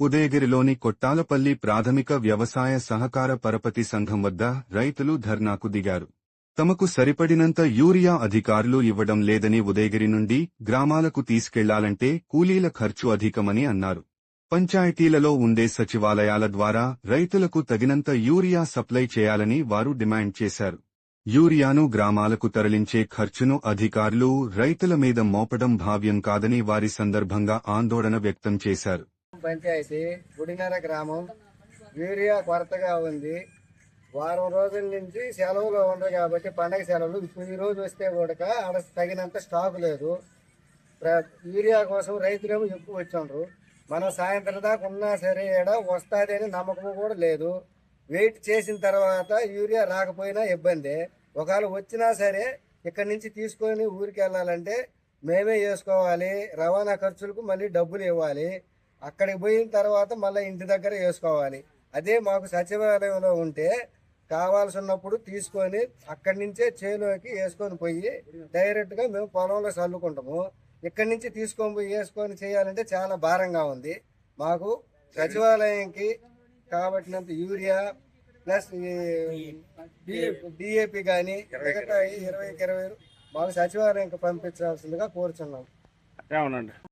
ఉదయగిరిలోని కొట్టాలపల్లి ప్రాథమిక వ్యవసాయ సహకార పరపతి సంఘం వద్ద రైతులు ధర్నాకు దిగారు. తమకు సరిపడినంత యూరియా అధికారులు ఇవ్వడం లేదని ఉదయగిరి నుండి గ్రామాలకు తీసుకెళ్ళాలంటే కూలీల ఖర్చు అధికమని అన్నారు. పంచాయతీలలో ఉండే సచివాలయాల ద్వారా రైతులకు తగినంత యూరియా సప్లై చేయాలని వారు డిమాండ్ చేశారు. యూరియాను గ్రామాలకు తరలించే ఖర్చును అధికారులు రైతుల మీద మోపడం భావ్యం కాదని వారి సందర్భంగా ఆందోళన వ్యక్తం చేశారు. పంచాయతీ గుడినర గ్రామం యూరియా కొరతగా ఉంది. వారం రోజుల నుంచి సెలవులు ఉండవు కాబట్టి పండగ సెలవులు ఇప్పుడు ఈ రోజు వస్తే కూడా ఆడ తగినంత స్టాక్ లేదు. యూరియా కోసం రైతులేమో ఎక్కువ వచ్చిండ్రు. మనం సాయంత్రం దాకా ఉన్నా సరే ఈడ వస్తుంది అని నమ్మకం కూడా లేదు. వెయిట్ చేసిన తర్వాత యూరియా రాకపోయినా ఇబ్బంది. ఒకవేళ వచ్చినా సరే ఇక్కడి నుంచి తీసుకొని ఊరికి వెళ్ళాలంటే మేమే వేసుకోవాలి. రవాణా ఖర్చులకు మళ్ళీ డబ్బులు ఇవ్వాలి. అక్కడికి పోయిన తర్వాత మళ్ళీ ఇంటి దగ్గర వేసుకోవాలి. అదే మాకు సచివాలయంలో ఉంటే కావాల్సినప్పుడు తీసుకొని అక్కడి నుంచే చేలోకి వేసుకొని పోయి డైరెక్ట్గా మేము పొలంలో చల్లుకుంటాము. ఇక్కడి నుంచి తీసుకొని పోయి వేసుకొని చేయాలంటే చాలా భారంగా ఉంది. మాకు సచివాలయంకి కాబట్టినంత యూరియా ప్లస్ డిఏపి కానీ మిగతా ఇరవైకి ఇరవై మాకు సచివాలయంకి పంపించాల్సిందిగా కోరుచున్నాం. అవునండి.